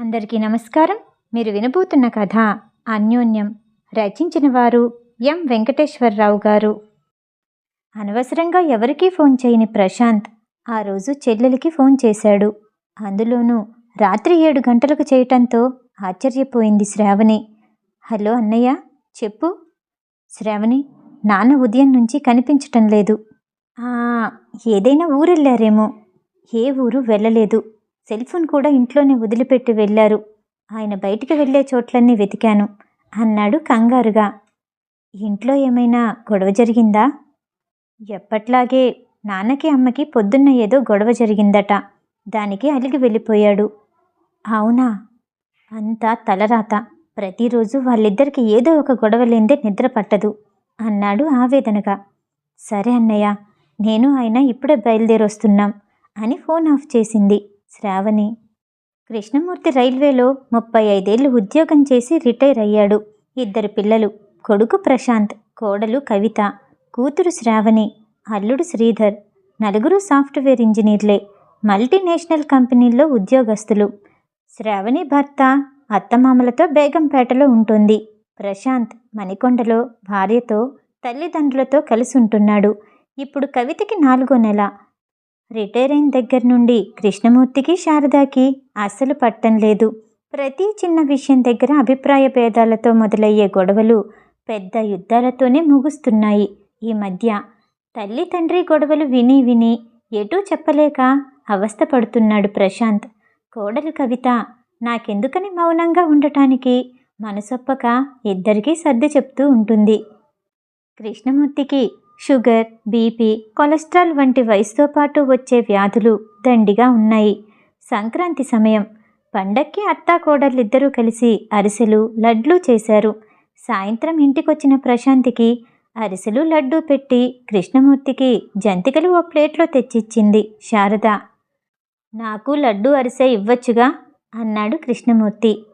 అందరికీ నమస్కారం. మీరు వినబోతున్న కథ అన్యోన్యం. రచించిన వారు ఎం. వెంకటేశ్వరరావు గారు. అనవసరంగా ఎవరికీ ఫోన్ చేయని ప్రశాంత్ ఆ రోజు చెల్లెలికి ఫోన్ చేశాడు. అందులోనూ రాత్రి ఏడు గంటలకు చేయటంతో ఆశ్చర్యపోయింది శ్రావణి. హలో అన్నయ్య చెప్పు. శ్రావణి నాన్న ఉదయం నుంచి కనిపించటం లేదు. ఏదైనా ఊరెళ్ళారేమో. ఏ ఊరు వెళ్ళలేదు. సెల్ ఫోన్ కూడా ఇంట్లోనే వదిలిపెట్టి వెళ్ళారు. ఆయన బయటికి వెళ్ళే చోట్లన్నీ వెతికాను అన్నాడు కంగారుగా. ఇంట్లో ఏమైనా గొడవ జరిగిందా? ఎప్పట్లాగే నాన్నకి అమ్మకి పొద్దున్న ఏదో గొడవ జరిగిందట. దానికి అలిగి వెళ్ళిపోయాడు. అవునా? అంతా తలరాత. ప్రతిరోజు వాళ్ళిద్దరికి ఏదో ఒక గొడవ లేందే నిద్ర పట్టదు అన్నాడు ఆవేదనగా. సరే అన్నయ్య నేను ఆయన ఇప్పుడే బయలుదేరొస్తున్నాం అని ఫోన్ ఆఫ్ చేసింది. శ్రావణి. కృష్ణమూర్తి రైల్వేలో ముప్పై ఐదేళ్ళు ఉద్యోగం చేసి రిటైర్ అయ్యాడు. ఇద్దరు పిల్లలు కొడుకు ప్రశాంత్ కోడలు కవిత కూతురు శ్రావణి అల్లుడు శ్రీధర్. నలుగురు సాఫ్ట్వేర్ ఇంజనీర్లే మల్టీనేషనల్ కంపెనీల్లో ఉద్యోగస్తులు. శ్రావణి భర్త అత్తమామలతో బేగంపేటలో ఉంటుంది. ప్రశాంత్ మణికొండలో భార్యతో తల్లిదండ్రులతో కలిసి ఉంటున్నాడు ఇప్పుడు కవితకి నాలుగో నెల. రిటైర్ అయిన దగ్గర నుండి కృష్ణమూర్తికి శారదాకి అస్సలు పట్టం లేదు. ప్రతి చిన్న విషయం దగ్గర అభిప్రాయ భేదాలతో మొదలయ్యే గొడవలు పెద్ద యుద్ధాలతోనే ముగుస్తున్నాయి. ఈ మధ్య తల్లి తండ్రి గొడవలు విని విని ఎటూ చెప్పలేక అవస్థపడుతున్నాడు ప్రశాంత్. కోడలు కవిత నాకెందుకని మౌనంగా ఉండటానికి మనసొప్పక ఇద్దరికీ సర్ది చెప్తూ ఉంటుంది. కృష్ణమూర్తికి షుగర్ బీపీ కొలెస్ట్రాల్ వంటి వయసుతో పాటు వచ్చే వ్యాధులు దండిగా ఉన్నాయి. సంక్రాంతి సమయం. పండక్కి అత్తాకోడళ్ళిద్దరూ కలిసి అరిసెలు లడ్లు చేశారు. సాయంత్రం ఇంటికొచ్చిన ప్రశాంతికి అరిసెలు లడ్డు పెట్టి కృష్ణమూర్తికి జంతికలు ఓ ప్లేట్లో తెచ్చిచ్చింది శారద. నాకు లడ్డు అరిసె ఇవ్వచ్చుగా? అన్నాడు కృష్ణమూర్తి.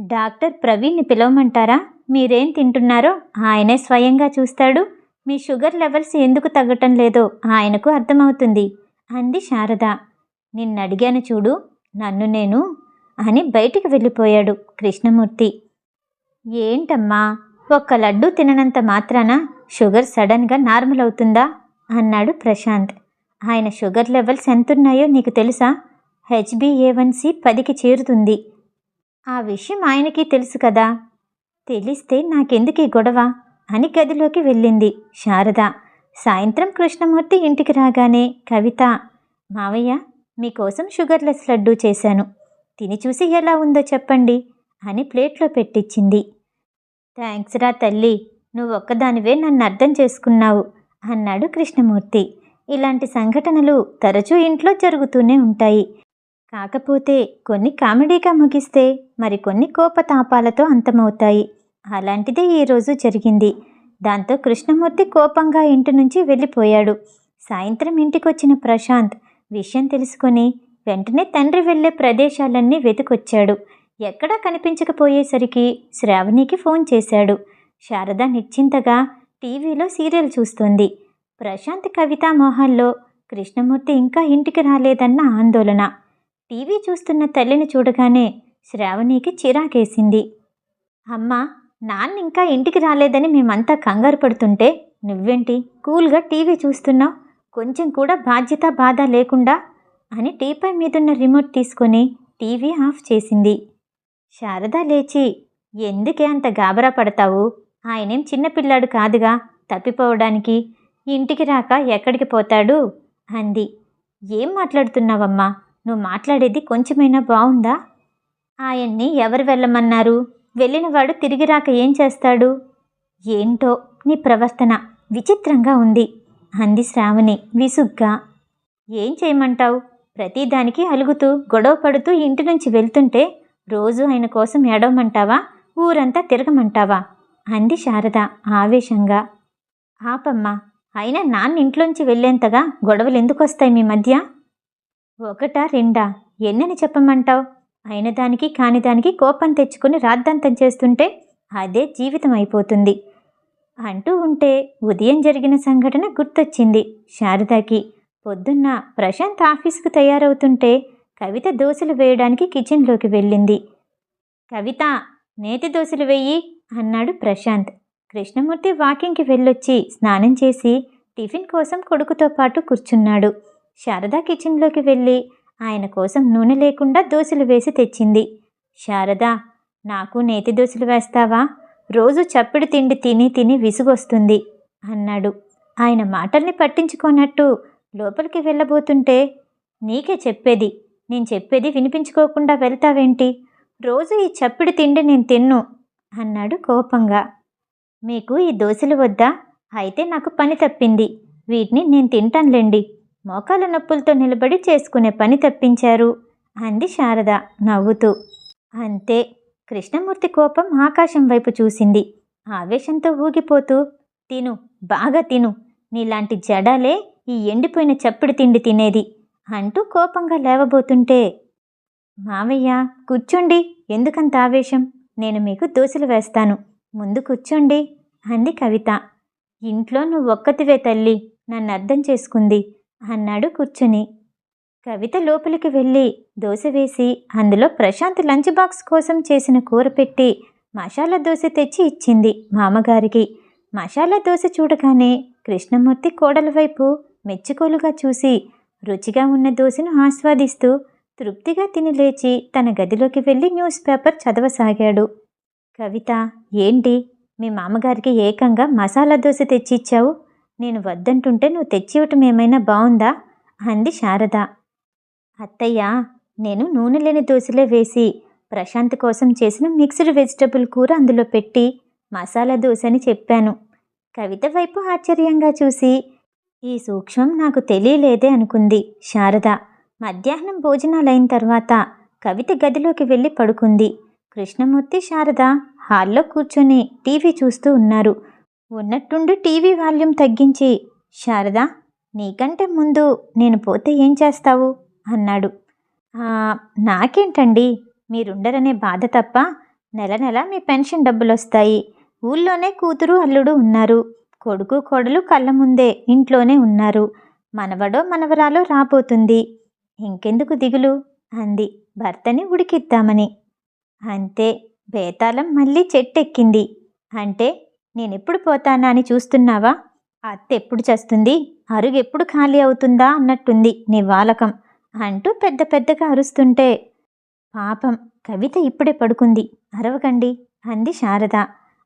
డాక్టర్ ప్రవీణ్ని పిలవమంటారా? మీరేం తింటున్నారో ఆయనే స్వయంగా చూస్తాడు. మీ షుగర్ లెవెల్స్ ఎందుకు తగ్గటం లేదో ఆయనకు అర్థమవుతుంది అంది శారద. నిన్నడిగాను చూడు నన్ను నేను అని బయటికి వెళ్ళిపోయాడు కృష్ణమూర్తి. ఏంటమ్మా ఒక్క లడ్డు తిననంత మాత్రాన షుగర్ సడన్గా నార్మల్ అవుతుందా? అన్నాడు ప్రశాంత్. ఆయన షుగర్ లెవెల్స్ ఎంతున్నాయో నీకు తెలుసా? హెచ్బిఏవన్సి పదికి చేరుతుంది. ఆ విషయం ఆయనకి తెలుసు కదా. తెలిస్తే నాకెందుకు ఈ గొడవ? అని గదిలోకి వెళ్ళింది శారద. సాయంత్రం కృష్ణమూర్తి ఇంటికి రాగానే కవిత మావయ్య మీకోసం షుగర్లెస్ లడ్డూ చేశాను. తిని చూసి ఎలా ఉందో చెప్పండి అని ప్లేట్లో పెట్టించింది థ్యాంక్స్ రా తల్లి నువ్వు ఒక్కదానివే నన్ను అర్థం చేసుకున్నావు అన్నాడు కృష్ణమూర్తి. ఇలాంటి సంఘటనలు తరచూ ఇంట్లో జరుగుతూనే ఉంటాయి. కాకపోతే కొన్ని కామెడీగా ముగిస్తే మరికొన్ని కోపతాపాలతో అంతమవుతాయి. అలాంటిదే ఈరోజు జరిగింది. దాంతో కృష్ణమూర్తి కోపంగా ఇంటి నుంచి వెళ్ళిపోయాడు. సాయంత్రం ఇంటికొచ్చిన ప్రశాంత్ విషయం తెలుసుకొని వెంటనే తండ్రి వెళ్ళే ప్రదేశాలన్నీ వెతికొచ్చాడు. ఎక్కడా కనిపించకపోయేసరికి శ్రావణికి ఫోన్ చేశాడు. శారద నిశ్చింతగా టీవీలో సీరియల్ చూస్తోంది. ప్రశాంత్ కవితా మోహన్లో కృష్ణమూర్తి ఇంకా ఇంటికి రాలేదన్న ఆందోళన. టీవీ చూస్తున్న తల్లిని చూడగానే శ్రావణికి చిరాకేసింది. అమ్మా నాన్న ఇంకా ఇంటికి రాలేదని మేమంతా కంగారు పడుతుంటే నువ్వేంటి? కూల్గా టీవీ చూస్తున్నావు? కొంచెం కూడా బాధ్యత బాధ లేకుండా? అని టీపై మీదున్న రిమోట్ తీసుకొని టీవీ ఆఫ్ చేసింది. శారద లేచి ఎందుకే అంత గాబరా పడతావు? ఆయనేం చిన్నపిల్లాడు కాదుగా? తప్పిపోవడానికి? ఇంటికి రాక ఎక్కడికి పోతాడు? అంది. ఏం మాట్లాడుతున్నావమ్మా? నువ్వు మాట్లాడేది కొంచెమైనా బాగుందా ఆయన్ని ఎవరు వెళ్ళమన్నారు? వెళ్ళినవాడు తిరిగి రాక ఏం చేస్తాడు? ఏంటో నీ ప్రవర్తన విచిత్రంగా ఉంది అంది శ్రావణి విసుగ్గా. ఏం చేయమంటావు? ప్రతిదానికి అలుగుతూ గొడవ పడుతూ ఇంటి నుంచి వెళ్తుంటే రోజు ఆయన కోసం ఏడవమంటావా? ఊరంతా తిరగమంటావా? అంది శారద ఆవేశంగా. ఆపమ్మా అయినా నాన్న ఇంట్లోంచి వెళ్ళేంతగా గొడవలు ఎందుకు వస్తాయి మీ మధ్య? ఒకటా రెండా? ఎన్నని చెప్పమంటావు? అయిన దానికి కాని దానికి కోపం తెచ్చుకుని రాద్ధాంతం చేస్తుంటే అదే జీవితం అయిపోతుంది. అంటూ ఉంటే ఉదయం జరిగిన సంఘటన గుర్తొచ్చింది. శారదాకి పొద్దున్న ప్రశాంత్ ఆఫీసుకు తయారవుతుంటే కవిత దోశలు వేయడానికి కిచెన్లోకి వెళ్ళింది. కవిత నేతి దోశలు వెయ్యి అన్నాడు ప్రశాంత్. కృష్ణమూర్తి వాకింగ్కి వెళ్ళొచ్చి స్నానం చేసి టిఫిన్ కోసం కొడుకుతో పాటు కూర్చున్నాడు. శారదా కిచెన్లోకి వెళ్ళి ఆయన కోసం నూనె లేకుండా దోశలు వేసి తెచ్చింది. శారద నాకు నేతి దోశలు వేస్తావా? రోజు చప్పిడి తిండి తిని తిని విసుగొస్తుంది అన్నాడు. ఆయన మాటల్ని పట్టించుకోనట్టు లోపలికి వెళ్ళబోతుంటే నీకే చెప్పేది నేను చెప్పేది వినిపించుకోకుండా వెళ్తావేంటి? రోజు ఈ చప్పిడి తిండి నేను తిన్ను అన్నాడు కోపంగా. మీకు ఈ దోశలు వద్దా? అయితే నాకు పని తప్పింది వీటిని నేను తింటానులేండి మోకాల నొప్పులతో నిలబడి చేసుకునే పని తప్పించారు అంది శారద నవ్వుతూ. అంతే కృష్ణమూర్తి కోపం ఆకాశం వైపు చూసింది. ఆవేశంతో ఊగిపోతూ తిను బాగా తిను నీలాంటి జడాలే ఈ ఎండిపోయిన చప్పుడు తిండి తినేది అంటూ కోపంగా లేవబోతుంటే మావయ్య కూర్చోండి ఎందుకంత ఆవేశం? నేను మీకు దోశలు వేస్తాను. ముందు కూర్చోండి అంది కవిత. ఇంట్లో నువ్వు ఒక్కతివే తల్లి నన్ను అర్థం చేసుకుంది. అన్నాడు కూర్చుని. కవిత లోపలికి వెళ్ళి దోశ వేసి అందులో ప్రశాంత్ లంచ్ బాక్స్ కోసం చేసిన కూర పెట్టి మసాలా దోశ తెచ్చి ఇచ్చింది మామగారికి. మసాలా దోశ చూడగానే కృష్ణమూర్తి కోడల వైపు మెచ్చుకోలుగా చూసి రుచిగా ఉన్న దోశను ఆస్వాదిస్తూ తృప్తిగా తిని లేచి తన గదిలోకి వెళ్ళి న్యూస్ పేపర్ చదవసాగాడు. కవిత ఏంటి? మీ మామగారికి ఏకంగా మసాలా దోశ తెచ్చిచ్చావు? నేను వద్దంటుంటే నువ్వు తెచ్చివ్వటం ఏమైనా బాగుందా అంది శారద. అత్తయ్య నేను నూనె లేని దోశలే వేసి ప్రశాంత్ కోసం చేసిన మిక్స్డ్ వెజిటబుల్ కూర అందులో పెట్టి మసాలా దోశ అని చెప్పాను. కవిత వైపు ఆశ్చర్యంగా చూసి ఈ సూక్ష్మం నాకు తెలియలేదే అనుకుంది శారద. మధ్యాహ్నం భోజనాలైన తర్వాత కవిత గదిలోకి వెళ్ళి పడుకుంది. కృష్ణమూర్తి శారద హాల్లో కూర్చొని టీవీ చూస్తూ ఉన్నారు. ఉన్నట్టుండి టీవీ వాల్యూమ్ తగ్గించి. శారద నీకంటే ముందు నేను పోతే ఏం చేస్తావు? అన్నాడు. నాకేంటండి? మీరుండరనే బాధ తప్ప నెల నెల మీ పెన్షన్ డబ్బులు వస్తాయి ఊళ్ళోనే కూతురు అల్లుడు ఉన్నారు. కొడుకు కోడలు కళ్ళ ముందే ఇంట్లోనే ఉన్నారు. మనవడో మనవరాలో రాబోతుంది. ఇంకెందుకు దిగులు? అంది. భర్తని ఉడికిద్దామని. అంతే బేతాళం మళ్ళీ చెట్టెక్కింది. అంటే నేనెప్పుడు పోతానా అని చూస్తున్నావా? అత్త ఎప్పుడు చస్తుంది? అరుగు ఎప్పుడు ఖాళీ అవుతుందా అన్నట్టుంది నీ వాలకం అంటూ పెద్ద పెద్దగా అరుస్తుంటే పాపం కవిత ఇప్పుడే పడుకుంది. అరవకండి అంది శారద.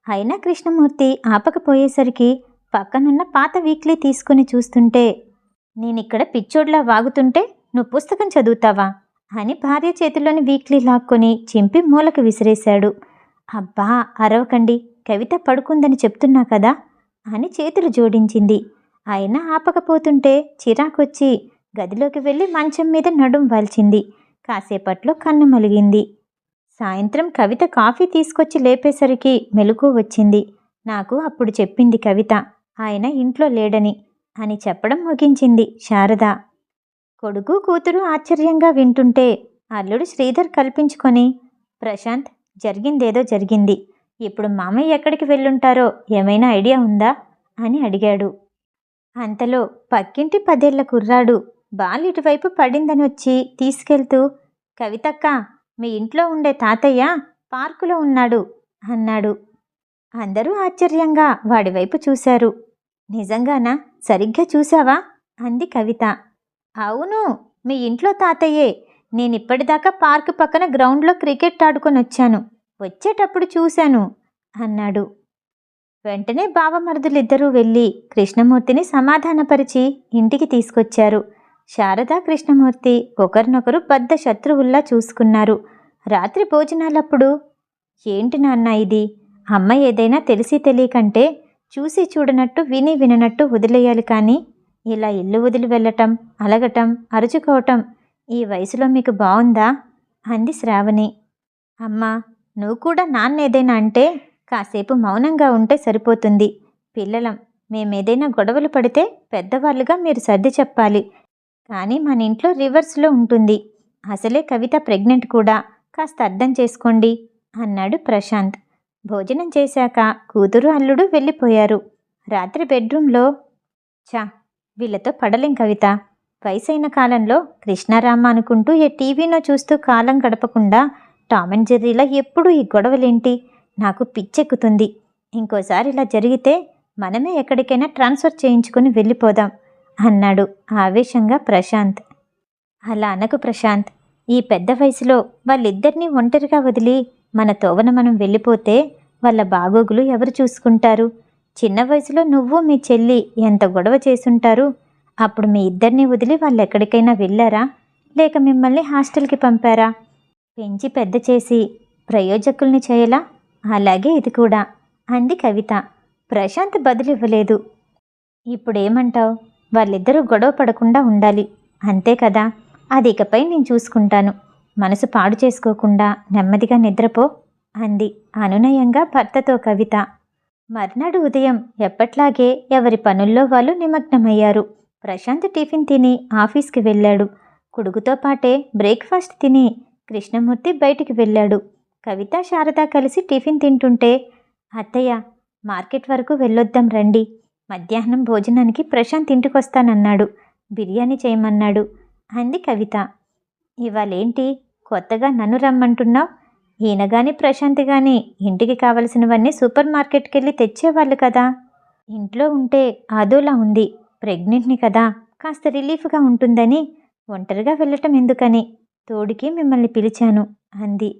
అయినా కృష్ణమూర్తి ఆపకపోయేసరికి పక్కనున్న పాత వీక్లీ తీసుకుని చూస్తుంటే నేనిక్కడ పిచ్చోడ్లా వాగుతుంటే నువ్వు పుస్తకం చదువుతావా? అని భార్య చేతిలోని వీక్లీ లాక్కొని చింపి మూలకు విసిరేశాడు. అబ్బా అరవకండి కవిత పడుకుందని చెప్తున్నా కదా అని చేతులు జోడించింది. అయినా ఆపకపోతుంటే చిరాకొచ్చి గదిలోకి వెళ్ళి మంచం మీద నడుం వాల్చింది. కాసేపట్లో కన్ను మలిగింది. సాయంత్రం కవిత కాఫీ తీసుకొచ్చి లేపేసరికి మెలకు వచ్చింది. నాకు అప్పుడు చెప్పింది కవిత ఆయన ఇంట్లో లేడని అని చెప్పడం ముగించింది శారద. కొడుకు కూతురు ఆశ్చర్యంగా వింటుంటే అల్లుడు శ్రీధర్ కల్పించుకొని ప్రశాంత్ జరిగిందేదో జరిగింది. ఇప్పుడు మామయ్య ఎక్కడికి వెళ్ళుంటారో? ఏమైనా ఐడియా ఉందా? అని అడిగాడు. అంతలో పక్కింటి పదేళ్ళ కుర్రాడు బాల్ ఇటువైపు పడిందని వచ్చి తీసుకెళ్తూ కవితక్క మీ ఇంట్లో ఉండే తాతయ్య పార్కులో ఉన్నాడు అన్నాడు. అందరూ ఆశ్చర్యంగా వాడి వైపు చూశారు. నిజంగానా? సరిగ్గా చూసావా అంది కవిత. అవును మీ ఇంట్లో తాతయ్యే. నేనిప్పటిదాకా పార్కు పక్కన గ్రౌండ్లో క్రికెట్ ఆడుకొని వచ్చాను. వచ్చేటప్పుడు చూశాను అన్నాడు. వెంటనే బావమరుదులిద్దరూ వెళ్ళి కృష్ణమూర్తిని సమాధానపరిచి ఇంటికి తీసుకొచ్చారు. శారద కృష్ణమూర్తి ఒకరినొకరు బద్ద శత్రువుల్లా చూసుకున్నారు. రాత్రి భోజనాలప్పుడు ఏంటి నాన్న ఇది? అమ్మ ఏదైనా తెలిసి తెలియకంటే చూసి చూడనట్టు విని విననట్టు వదిలేయాలి కానీ ఇలా ఇల్లు వదిలి వెళ్ళటం అలగటం అరుచుకోవటం ఈ వయసులో మీకు బాగుందా అంది శ్రావణి. అమ్మా నువ్వు కూడా నాన్న ఏదైనా అంటే కాసేపు మౌనంగా ఉంటే సరిపోతుంది. పిల్లలం మేమేదైనా గొడవలు పడితే పెద్దవాళ్ళుగా మీరు సర్ది చెప్పాలి. కానీ మన ఇంట్లో రివర్స్లో ఉంటుంది. అసలే కవిత ప్రెగ్నెంట్ కూడా కాస్త అర్థం చేసుకోండి అన్నాడు ప్రశాంత్. భోజనం చేశాక కూతురు అల్లుడు వెళ్ళిపోయారు. రాత్రి బెడ్రూమ్లో చా వీళ్ళతో పడలేం కవిత. వయసైన కాలంలో కృష్ణారామ అనుకుంటూ ఏ టీవీనో చూస్తూ కాలం గడపకుండా టామ్ అండ్ జెర్రీలా ఎప్పుడూ ఈ గొడవలేంటి? నాకు పిచ్చెక్కుతుంది. ఇంకోసారి ఇలా జరిగితే మనమే ఎక్కడికైనా ట్రాన్స్ఫర్ చేయించుకుని వెళ్ళిపోదాం అన్నాడు ఆవేశంగా ప్రశాంత్. అలా అనకు ప్రశాంత్. ఈ పెద్ద వయసులో వాళ్ళిద్దరినీ ఒంటరిగా వదిలి మన తోవన మనం వెళ్ళిపోతే వాళ్ళ బాగోగులు ఎవరు చూసుకుంటారు? చిన్న వయసులో నువ్వు మీ చెల్లి ఎంత గొడవ చేసుంటారు అప్పుడు మీ ఇద్దరిని వదిలి వాళ్ళు ఎక్కడికైనా వెళ్ళారా? లేక మిమ్మల్ని హాస్టల్కి పంపారా? పెంచి పెద్ద చేసి ప్రయోజకుల్ని చేయలా? అలాగే ఇది కూడా అంది కవిత. ప్రశాంత్ బదులివ్వలేదు. ఇప్పుడేమంటావు? వాళ్ళిద్దరూ గొడవ పడకుండా ఉండాలి. అంతే కదా? అది ఇకపై నేను చూసుకుంటాను. మనసు పాడు చేసుకోకుండా నెమ్మదిగా నిద్రపో అంది అనునయంగా భర్తతో కవిత. మర్నాడు ఉదయం ఎప్పట్లాగే ఎవరి పనుల్లో వాళ్ళు నిమగ్నమయ్యారు. ప్రశాంత్ టిఫిన్ తిని ఆఫీస్కి వెళ్ళాడు. కొడుకుతో పాటే బ్రేక్ఫాస్ట్ తిని కృష్ణమూర్తి బయటికి వెళ్ళాడు. కవిత శారద కలిసి టిఫిన్ తింటుంటే అత్తయ్య మార్కెట్ వరకు వెళ్ళొద్దాం రండి. మధ్యాహ్నం భోజనానికి ప్రశాంత్ ఇంటికొస్తానన్నాడు. బిర్యానీ చేయమన్నాడు. అంది కవిత. ఇవాళేంటి? కొత్తగా నన్ను రమ్మంటున్నావు? ఈయన కానీ ప్రశాంత్ కానీ ఇంటికి కావలసినవన్నీ సూపర్ మార్కెట్కి వెళ్ళి తెచ్చేవాళ్ళు కదా. ఇంట్లో ఉంటే అదోలా ఉంది. ప్రెగ్నెంట్ని కదా. కాస్త రిలీఫ్గా ఉంటుందని ఒంటరిగా వెళ్ళటం ఎందుకని? తోడికి మిమ్మల్ని పిలిచాను అంది.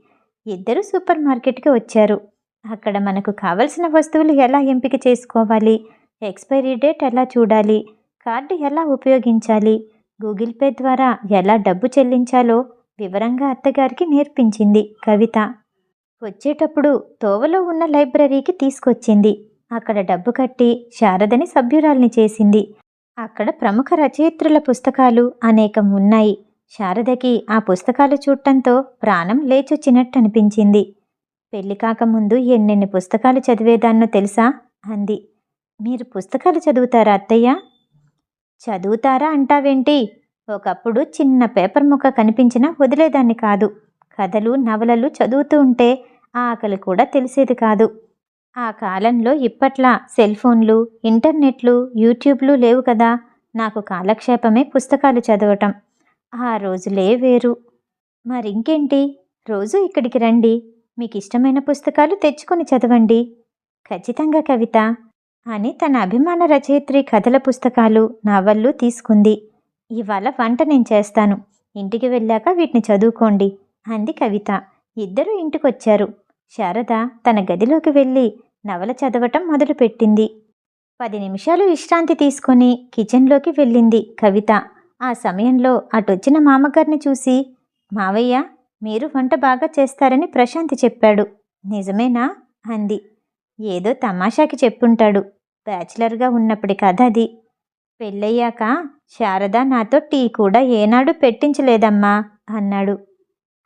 ఇద్దరు సూపర్ మార్కెట్కి వచ్చారు. అక్కడ మనకు కావలసిన వస్తువులు ఎలా ఎంపిక చేసుకోవాలి ఎక్స్పైరీ డేట్ ఎలా చూడాలి కార్డు ఎలా ఉపయోగించాలి గూగుల్ పే ద్వారా ఎలా డబ్బు చెల్లించాలో వివరంగా అత్తగారికి నేర్పించింది కవిత. వచ్చేటప్పుడు తోవలో ఉన్న లైబ్రరీకి తీసుకొచ్చింది. అక్కడ డబ్బు కట్టి శారదని సభ్యురాల్ని చేసింది. అక్కడ ప్రముఖ రచయిత్రుల పుస్తకాలు అనేకం ఉన్నాయి. శారదకి ఆ పుస్తకాలు చూడటంతో ప్రాణం లేచొచ్చినట్టు అనిపించింది పెళ్ళి కాకముందు ఎన్నెన్ని పుస్తకాలు చదివేదాన్నో తెలుసా? అంది. మీరు పుస్తకాలు చదువుతారా అత్తయ్య? చదువుతారా అంటావేంటి? ఒకప్పుడు చిన్న పేపర్ ముక్క కనిపించినా వదిలేదాన్ని కాదు. కథలు నవలలు చదువుతూ ఉంటే ఆ ఆకలి కూడా తెలిసేది కాదు. ఆ కాలంలో ఇప్పట్లా సెల్ ఫోన్లు ఇంటర్నెట్లు యూట్యూబ్లు లేవు కదా. నాకు కాలక్షేపమే పుస్తకాలు చదవటం. ఆ రోజులే వేరు. మరింకేంటి రోజు ఇక్కడికి రండి. మీకు ఇష్టమైన పుస్తకాలు తెచ్చుకొని చదవండి. ఖచ్చితంగా కవిత. అని తన అభిమాన రచయిత్రి కథల పుస్తకాలు నవళ్ళు తీసుకుంది. ఇవాళ వంట నేను చేస్తాను. ఇంటికి వెళ్ళాక వీటిని చదువుకోండి అంది కవిత. ఇద్దరూ ఇంటికొచ్చారు. శారద తన గదిలోకి వెళ్ళి నవల చదవటం మొదలుపెట్టింది. పది నిమిషాలు విశ్రాంతి తీసుకొని కిచెన్లోకి వెళ్ళింది కవిత. ఆ సమయంలో అటొచ్చిన మామగారిని చూసి మావయ్య మీరు వంట బాగా చేస్తారని ప్రశాంత్ చెప్పాడు. నిజమేనా? అంది. ఏదో తమాషాకి చెప్పుంటాడు. బ్యాచిలర్గా ఉన్నప్పటి కథ అది. పెళ్ళయ్యాక శారద నాతో టీ కూడా ఏనాడు పెట్టించలేదమ్మా అన్నాడు.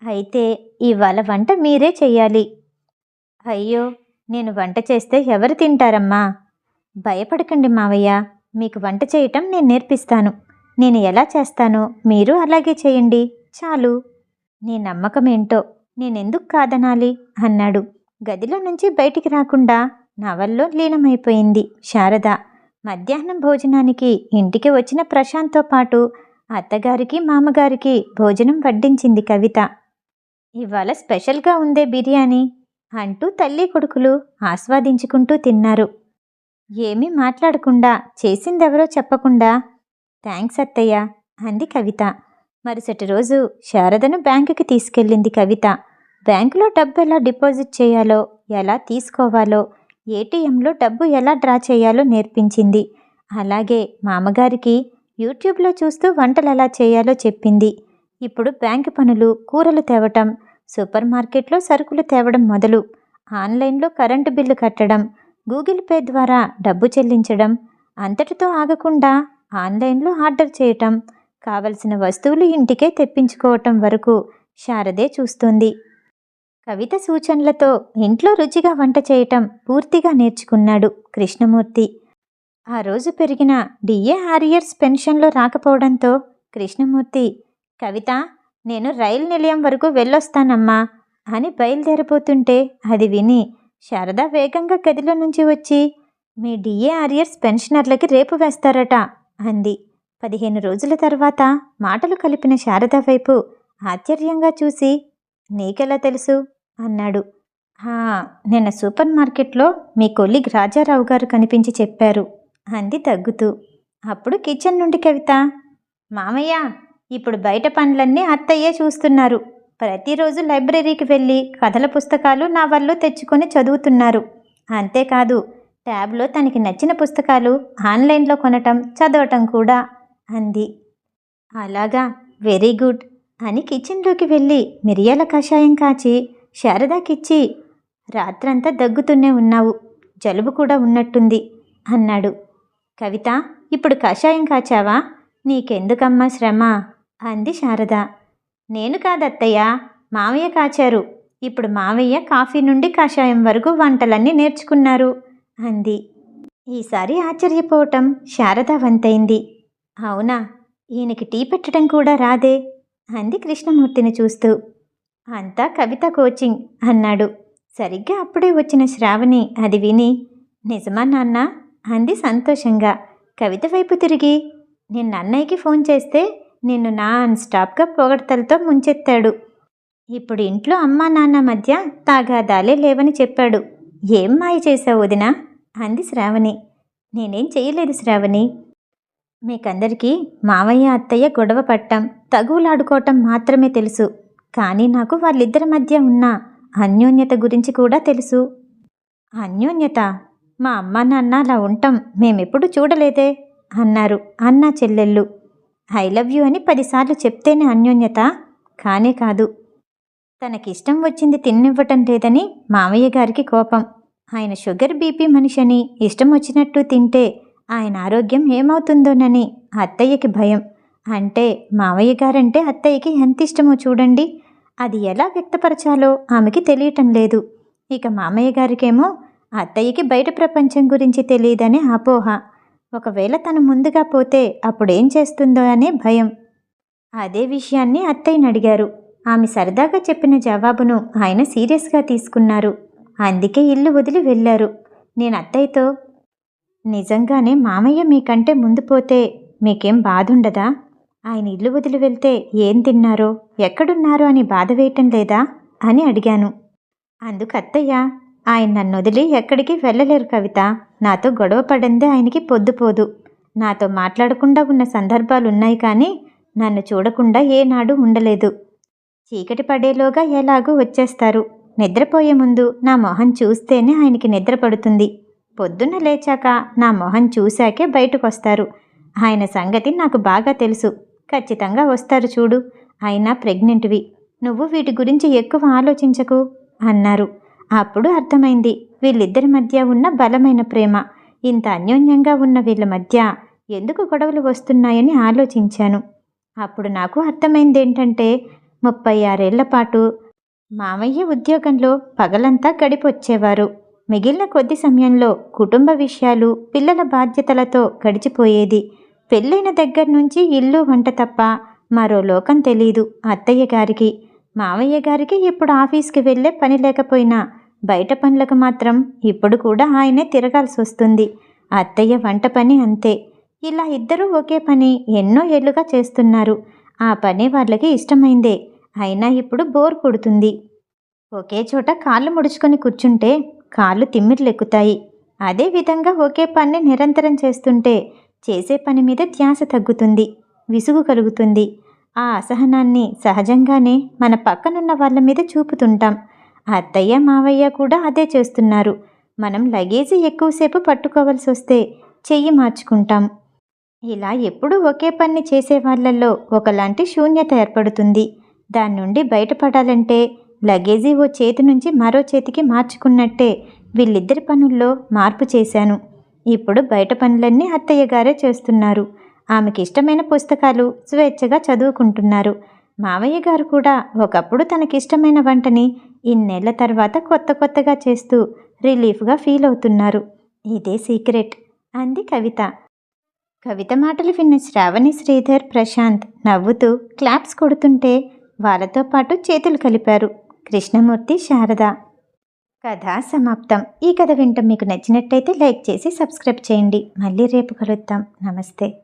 అయితే ఇవాళ వంట మీరే చెయ్యాలి. అయ్యో నేను వంట చేస్తే ఎవరు తింటారమ్మా? భయపడకండి మావయ్య. మీకు వంట చేయటం నేను నేర్పిస్తాను. నేను ఎలా చేస్తానో మీరు అలాగే చేయండి. చాలు. నీ నమ్మకమేంటో నేనెందుకు కాదనాలి? అన్నాడు. గదిలో నుంచి బయటికి రాకుండా నవల్లో లీనమైపోయింది శారద. మధ్యాహ్నం భోజనానికి ఇంటికి వచ్చిన ప్రశాంత్తో పాటు అత్తగారికి మామగారికి భోజనం వడ్డించింది కవిత. ఇవాళ స్పెషల్గా ఉందే బిర్యానీ అంటూ తల్లి కొడుకులు ఆస్వాదించుకుంటూ తిన్నారు. ఏమీ మాట్లాడకుండా చేసిందెవరో చెప్పకుండా థ్యాంక్స్ అత్తయ్య అంది కవిత. మరుసటి రోజు శారదను బ్యాంకుకి తీసుకెళ్ళింది కవిత. బ్యాంకులో డబ్బు ఎలా డిపాజిట్ చేయాలో ఎలా తీసుకోవాలో ఏటీఎంలో డబ్బు ఎలా డ్రా చేయాలో నేర్పించింది. అలాగే మామగారికి యూట్యూబ్లో చూస్తూ వంటలు ఎలా చేయాలో చెప్పింది. ఇప్పుడు బ్యాంకు పనులు కూరలు తేవటం సూపర్ మార్కెట్లో సరుకులు తేవడం మొదలు ఆన్లైన్లో కరెంటు బిల్లు కట్టడం గూగుల్ పే ద్వారా డబ్బు చెల్లించడం అంతటితో ఆగకుండా ఆన్లైన్లో ఆర్డర్ చేయటం కావలసిన వస్తువులు ఇంటికే తెప్పించుకోవటం వరకు శారదే చూస్తుంది. కవిత సూచనలతో ఇంట్లో రుచిగా వంట చేయటం పూర్తిగా నేర్చుకున్నాడు కృష్ణమూర్తి. ఆ రోజు పెరిగిన డిఏ ఆరియర్స్ పెన్షన్లో రాకపోవడంతో కృష్ణమూర్తి కవిత నేను రైలు నిలయం వరకు వెళ్ళొస్తానమ్మా అని బయలుదేరబోతుంటే అది విని శారద వేగంగా గదిలో నుంచి వచ్చి మీ డిఏ ఆరియర్స్ పెన్షనర్లకి రేపు వేస్తారట. అంది. పదిహేను రోజుల తర్వాత మాటలు కలిపిన శారద వైపు ఆశ్చర్యంగా చూసి నీకెలా తెలుసు? అన్నాడు. "హా, నిన్న సూపర్ మార్కెట్లో మీ కొల్లిగ్ రాజారావు గారు కనిపించి చెప్పారు అంది తగ్గుతూ. అప్పుడు కిచెన్ నుండి కవిత మామయ్య ఇప్పుడు బయట పనులన్నీ అత్తయ్యే చూస్తున్నారు. ప్రతిరోజు లైబ్రరీకి వెళ్ళి కథల పుస్తకాలు నా వల్ల తెచ్చుకొని చదువుతున్నారు. అంతేకాదు ట్యాబ్లో తనకి నచ్చిన పుస్తకాలు ఆన్లైన్లో కొనటం చదవటం కూడా అంది. అలాగా వెరీ గుడ్ అని కిచెన్లోకి వెళ్ళి మిరియాల కషాయం కాచి శారదాకిచ్చి రాత్రంతా దగ్గుతూనే ఉన్నావు జలుబు కూడా ఉన్నట్టుంది అన్నాడు. కవిత ఇప్పుడు కషాయం కాచావా? నీకెందుకమ్మా శ్రమ? అంది శారద. నేను కాదత్తయ్య మావయ్య కాచారు. ఇప్పుడు మావయ్య కాఫీ నుండి కషాయం వరకు వంటలన్నీ నేర్చుకున్నారు. అంది. ఈసారి ఆశ్చర్యపోవటం శారద వంతైంది అవునా ఈయనకి టీ పెట్టడం కూడా రాదే? అంది కృష్ణమూర్తిని చూస్తూ. అంతా కవిత కోచింగ్ అన్నాడు. సరిగ్గా అప్పుడే వచ్చిన శ్రావణి అది విని నిజమా నాన్న? అంది సంతోషంగా. కవిత వైపు తిరిగి నిన్న అన్నయ్యకి ఫోన్ చేస్తే నిన్ను నాన్ స్టాప్గా పొగడతలతో ముంచెత్తాడు. ఇప్పుడు ఇంట్లో అమ్మా నాన్న మధ్య తాగాదాలే లేవని చెప్పాడు. ఏం మాయ చేశావు వదినా? అంది శ్రావణి. నేనేం చేయలేదు శ్రావణి. మీకందరికీ మావయ్య అత్తయ్య గొడవ పట్టం తగువులాడుకోవటం మాత్రమే తెలుసు. కానీ నాకు వాళ్ళిద్దరి మధ్య ఉన్న అన్యోన్యత గురించి కూడా తెలుసు. అన్యోన్యత? మా అమ్మ నాన్న అలా ఉంటాం. మేమెప్పుడు చూడలేదే? అన్నారు అన్న చెల్లెళ్ళు. ఐ లవ్ యూ అని పదిసార్లు చెప్తేనే అన్యోన్యత? కానే కాదు. తనకిష్టం వచ్చింది తిన్నివ్వటం లేదని మావయ్య గారికి కోపం. ఆయన షుగర్ బీపీ మనిషిని ఇష్టం వచ్చినట్టు తింటే ఆయన ఆరోగ్యం ఏమవుతుందోనని అత్తయ్యకి భయం. అంటే మావయ్య గారంటే అత్తయ్యకి ఎంత ఇష్టమో చూడండి. అది ఎలా వ్యక్తపరచాలో ఆమెకి తెలియటం లేదు. ఇక మామయ్య గారికేమో అత్తయ్యకి బయట ప్రపంచం గురించి తెలియదనే అపోహ. ఒకవేళ తను ముందుగా పోతే అప్పుడేం చేస్తుందో అనే భయం. అదే విషయాన్ని అత్తయ్యని అడిగారు ఆమె సరదాగా చెప్పిన జవాబును ఆయన సీరియస్గా తీసుకున్నారు. అందుకే ఇల్లు వదిలి వెళ్ళారు. నేను అత్తయ్యతో నిజంగానే మామయ్య మీకంటే ముందు పోతే మీకేం బాధ ఉండదా ఆయన ఇల్లు వదిలి వెళ్తే ఏం తిన్నారో ఎక్కడున్నారో అని బాధ వేయటం లేదా? అని అడిగాను. అందుకు అత్తయ్య ఆయన నన్ను వదిలి ఎక్కడికి వెళ్ళలేరు కవిత. నాతో గొడవ పడిందే ఆయనకి పొద్దుపోదు నాతో మాట్లాడకుండా ఉన్న సందర్భాలు ఉన్నాయి కానీ నన్ను చూడకుండా ఏనాడు ఉండలేదు. చీకటి పడేలోగా ఎలాగో వచ్చేస్తారు. నిద్రపోయే ముందు నా మొహం చూస్తేనే ఆయనకి నిద్ర పడుతుంది. పొద్దున్న లేచాక నా మొహం చూశాకే బయటకొస్తారు. ఆయన సంగతి నాకు బాగా తెలుసు. ఖచ్చితంగా వస్తారు చూడు. అయినా ప్రెగ్నెంట్వి. నువ్వు వీటి గురించి ఎక్కువ ఆలోచించకు అన్నారు. అప్పుడు అర్థమైంది. వీళ్ళిద్దరి మధ్య ఉన్న బలమైన ప్రేమ. ఇంత అన్యోన్యంగా ఉన్న వీళ్ళ మధ్య ఎందుకు గొడవలు వస్తున్నాయని ఆలోచించాను. అప్పుడు నాకు అర్థమైంది ఏంటంటే ముప్పై ఆరేళ్ళ పాటు మామయ్య ఉద్యోగంలో పగలంతా గడిపొచ్చేవారు. మిగిలిన కొద్ది సమయంలో కుటుంబ విషయాలు పిల్లల బాధ్యతలతో గడిచిపోయేది. పెళ్ళైన దగ్గర నుంచి ఇల్లు వంట తప్ప మరో లోకం తెలీదు అత్తయ్య గారికి. మామయ్య గారికి ఇప్పుడు ఆఫీస్కి వెళ్ళే పని లేకపోయినా బయట పనులకు మాత్రం ఇప్పుడు కూడా ఆయనే తిరగాల్సి వస్తుంది. అత్తయ్య వంట పని అంతే. ఇలా ఇద్దరూ ఒకే పని ఎన్నో ఏళ్ళుగా చేస్తున్నారు. ఆ పని వాళ్ళకి ఇష్టమైందే. అయినా ఇప్పుడు బోర్ కొడుతుంది. ఒకే చోట కాళ్ళు ముడుచుకొని కూర్చుంటే కాళ్ళు తిమ్మిర్లెక్కుతాయి. అదే విధంగా ఒకే పని నిరంతరం చేస్తుంటే చేసే పని మీద ధ్యాస తగ్గుతుంది విసుగు కలుగుతుంది. ఆ అసహనాన్ని సహజంగానే మన పక్కనున్న వాళ్ళ మీద చూపుతుంటాం. అత్తయ్య మావయ్య కూడా అదే చేస్తున్నారు. మనం లగేజీ ఎక్కువసేపు పట్టుకోవాల్సి వస్తే చెయ్యి మార్చుకుంటాం. ఇలా ఎప్పుడూ ఒకే పని చేసే వాళ్ళల్లో ఒకలాంటి శూన్యత ఏర్పడుతుంది. దాని నుండి బయటపడాలంటే లగేజీ ఓ చేతి నుంచి మరో చేతికి మార్చుకున్నట్టే వీళ్ళిద్దరి పనుల్లో మార్పు చేశాను. ఇప్పుడు బయట పనులన్నీ అత్తయ్య గారే చేస్తున్నారు. ఆమెకి ఇష్టమైన పుస్తకాలు స్వేచ్ఛగా చదువుకుంటున్నారు. మావయ్య గారు కూడా ఒకప్పుడు తనకిష్టమైన వంటని ఇన్నేళ్ళ తర్వాత కొత్త కొత్తగా చేస్తూ రిలీఫ్గా ఫీల్ అవుతున్నారు. ఇదే సీక్రెట్. అంది కవిత. కవిత మాటలు విన్న శ్రావణి శ్రీధర్ ప్రశాంత్ నవ్వుతూ క్లాప్స్ కొడుతుంటే వాళ్ళతో పాటు చేతులు కలిపారు. కృష్ణమూర్తి శారద. కథ సమాప్తం. ఈ కథ వింటం మీకు నచ్చినట్టయితే లైక్ చేసి సబ్స్క్రైబ్ చేయండి. మళ్ళీ రేపు కలుద్దాం. నమస్తే.